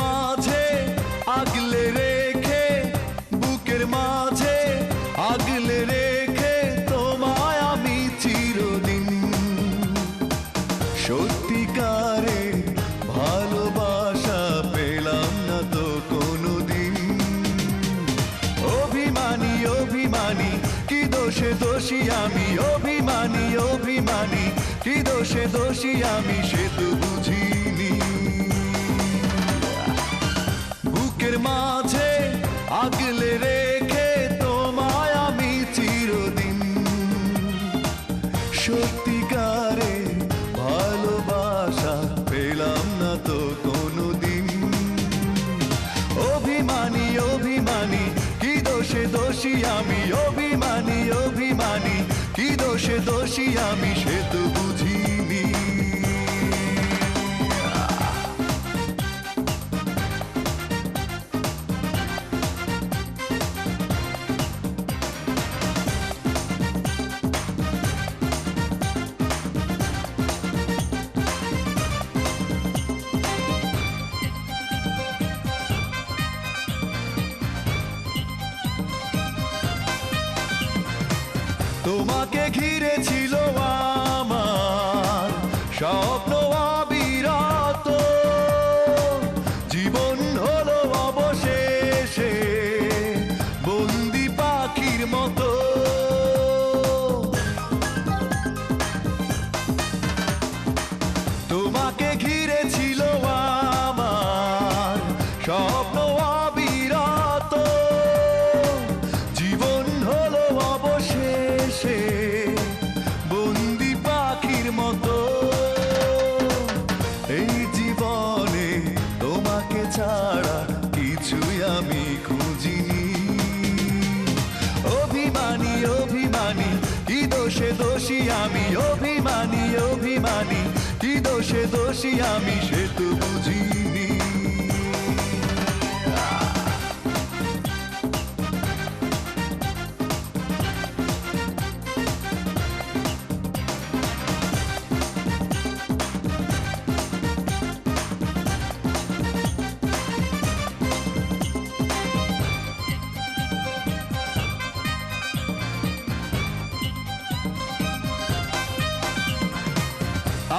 মাঝে আগলে রেখে, বুকের মাঝে আগলে রেখে তোমায় আমি চিরদিন সত্যিকারে ভালোবাসা পেলাম না তো কোনোদিন। অভিমানী অভিমানী, কি দোষে দোষী আমি? অভিমানী অভিমানী, কি দোষে দোষী আমি? সে তো বুঝি বুকের মাঝে আগলে রেখে তোমায় আমি চিরদিন সত্যিকারে ভালোবাসা পেলাম না তো কোনোদিন। অভিমানী অভিমানী, কি দোষে দোষী আমি? অভিমানী অভিমানী, কি দোষে দোষী আমি সে তো বুঝিনি তোমাকে ঘিরে ছিল আমার স্বপ্ন ছাড়া কিছুই আমি খুঁজিনি অভিমানী অভিমানী, কি দোষে দোষী আমি? অভিমানী অভিমানী, কি দোষে দোষী আমি সে তো বুঝিনি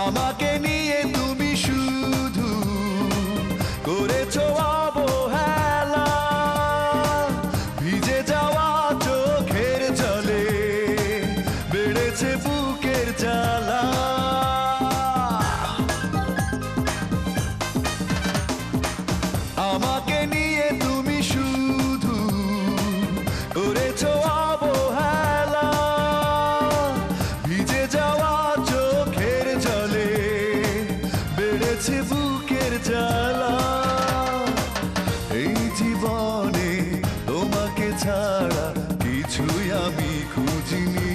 আমাকে নিয়ে তুমি শুধু করেছ অবহেলা। ভিজে যাওয়া চোখের জলে বেড়েছে বেড়েছে বুকের জ্বালা। এই জীবনে তোমাকে ছাড়া কিছুই আমি খুঁজিনি।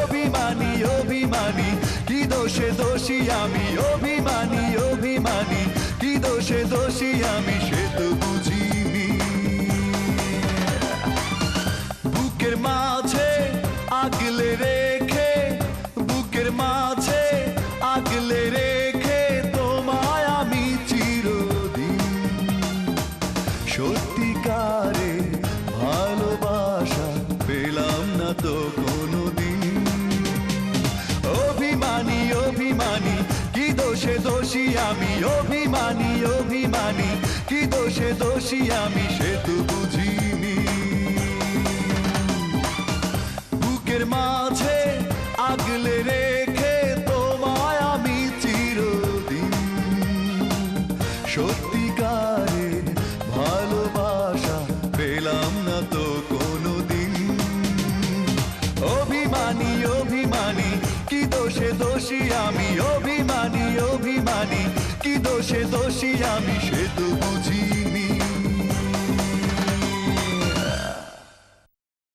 অভিমানী অভিমানী, কি দোষে দোষী আমি? অভিমানী অভিমানী, কি দোষে দোষী আমি সে তো বুঝিনি আমি অভিমানী অভিমানী, কি দোষে দোষী আমি সে তো বুঝিনি। বুকের মাঝে আগলে রেখে তোমায় আমি চিরদিন ভালোবাসা পেলাম না তো কোনোদিন। অভিমানী অভিমানী, কি দোষে দোষী আমি অভিমানী কি দোষে দোষী আমি সে বুঝি